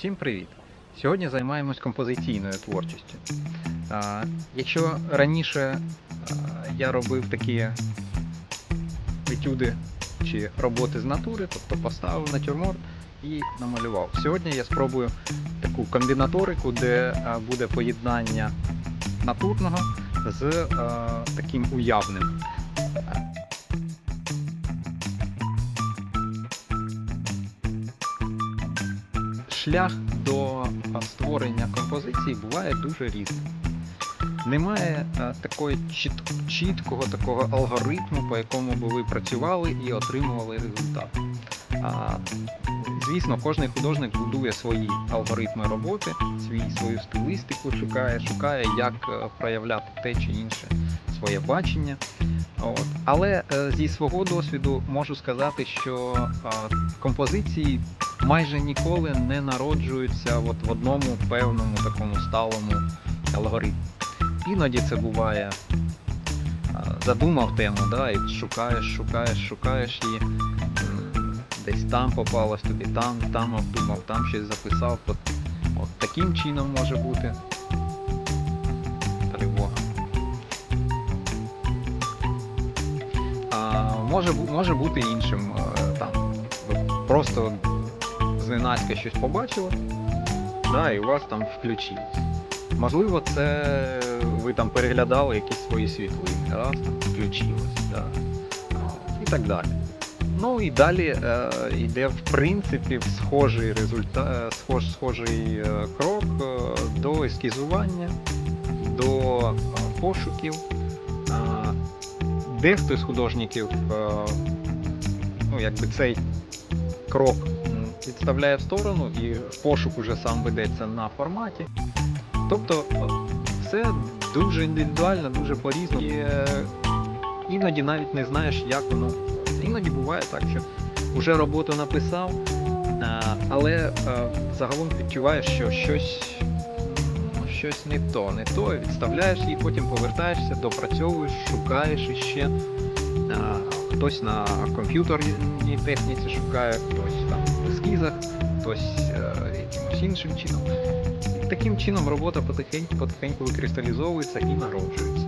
Всім привіт! Сьогодні займаємось композиційною творчістю. Якщо раніше я робив такі етюди чи роботи з натури, тобто поставив натюрморт і намалював. Сьогодні я спробую таку комбінаторику, де буде поєднання натурного з таким уявним. Шлях до створення композиції буває дуже різним. Немає а, такої чіт- чіткого такого алгоритму, по якому би ви працювали і отримували результат. А, звісно, кожен художник будує свої алгоритми роботи, свій, свою стилістику шукає, шукає, як е, проявляти те чи інше своє бачення. От. Але е, зі свого досвіду можу сказати, що а, композиції майже ніколи не народжуються от в одному певному такому сталому алгоритмі. Іноді це буває. Задумав тему, да, і шукаєш, шукаєш, шукаєш м, десь там попалось тобі, там, там обдумав, там щось записав. От, от таким чином може бути тривога. А, може, може бути іншим. е, Там, просто зненацька щось побачили, да, і у вас там включилось. Можливо, це ви там переглядали якісь свої світлини, раз включилось, да. і так далі. Ну і далі е, йде в принципі схожий результат, схож, схожий е, крок е, до ескізування, до е, пошуків. Дехто з художників е, ну, якби цей крок відставляє в сторону і пошук уже сам ведеться на форматі. Тобто все дуже індивідуально, дуже по-різному. І е, іноді навіть не знаєш, як воно. Іноді буває так, що вже роботу написав, але е, загалом відчуваєш, що щось, щось не то, не то, відставляєш її, потім повертаєшся, допрацьовуєш, шукаєш іще. А, Хтось на комп'ютерній техніці шукає, хтось там в ескізах, хтось е, якимось іншим чином. Таким чином робота потихеньку, потихеньку викристалізовується і народжується.